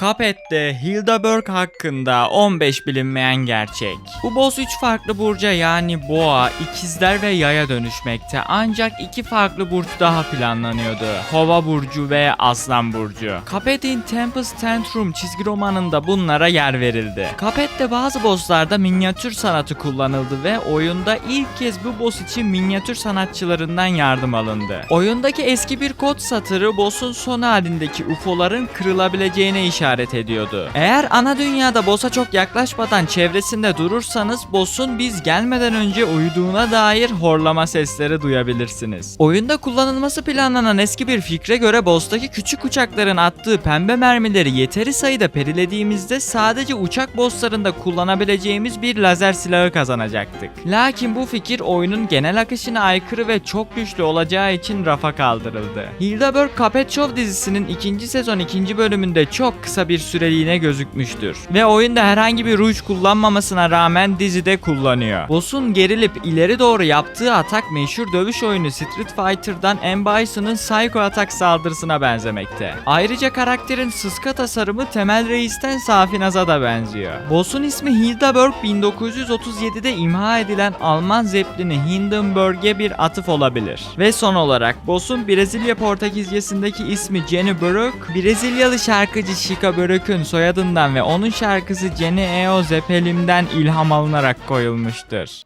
Cuphead'de Hildaberg hakkında 15 bilinmeyen gerçek. Bu boss 3 farklı burca yani boğa, ikizler ve yaya dönüşmekte ancak iki farklı burç daha planlanıyordu. Kova burcu ve aslan burcu. Cuphead'in Tempest Tantrum çizgi romanında bunlara yer verildi. Cuphead'de bazı bosslarda minyatür sanatı kullanıldı ve oyunda ilk kez bu boss için minyatür sanatçılarından yardım alındı. Oyundaki eski bir kod satırı boss'un son halindeki UFO'ların kırılabileceğine işaret ediyordu. Eğer ana dünyada boss'a çok yaklaşmadan çevresinde durursanız boss'un biz gelmeden önce uyuduğuna dair horlama sesleri duyabilirsiniz. Oyunda kullanılması planlanan eski bir fikre göre boss'taki küçük uçakların attığı pembe mermileri yeteri sayıda perilediğimizde sadece uçak bosslarında kullanabileceğimiz bir lazer silahı kazanacaktık. Lakin bu fikir oyunun genel akışına aykırı ve çok güçlü olacağı için rafa kaldırıldı. Hildeberg Show dizisinin ikinci sezon ikinci bölümünde çok kısa bir süreliğine gözükmüştür. Ve oyunda herhangi bir ruj kullanmamasına rağmen dizide kullanıyor. Boss'un gerilip ileri doğru yaptığı atak meşhur dövüş oyunu Street Fighter'dan M. Bison'ın Psycho Attack saldırısına benzemekte. Ayrıca karakterin sıska tasarımı Temel Reis'ten Safinaz'a da benziyor. Boss'un ismi Hildeberg 1937'de imha edilen Alman zeplini Hindenburg'e bir atıf olabilir. Ve son olarak Boss'un Brezilya Portekizcesindeki ismi Jenny Burke, Brezilyalı şarkıcı Chica Burke'ün soyadından ve onun şarkısı Jenny Eo Zeppelin'den ilham alınarak koyulmuştur.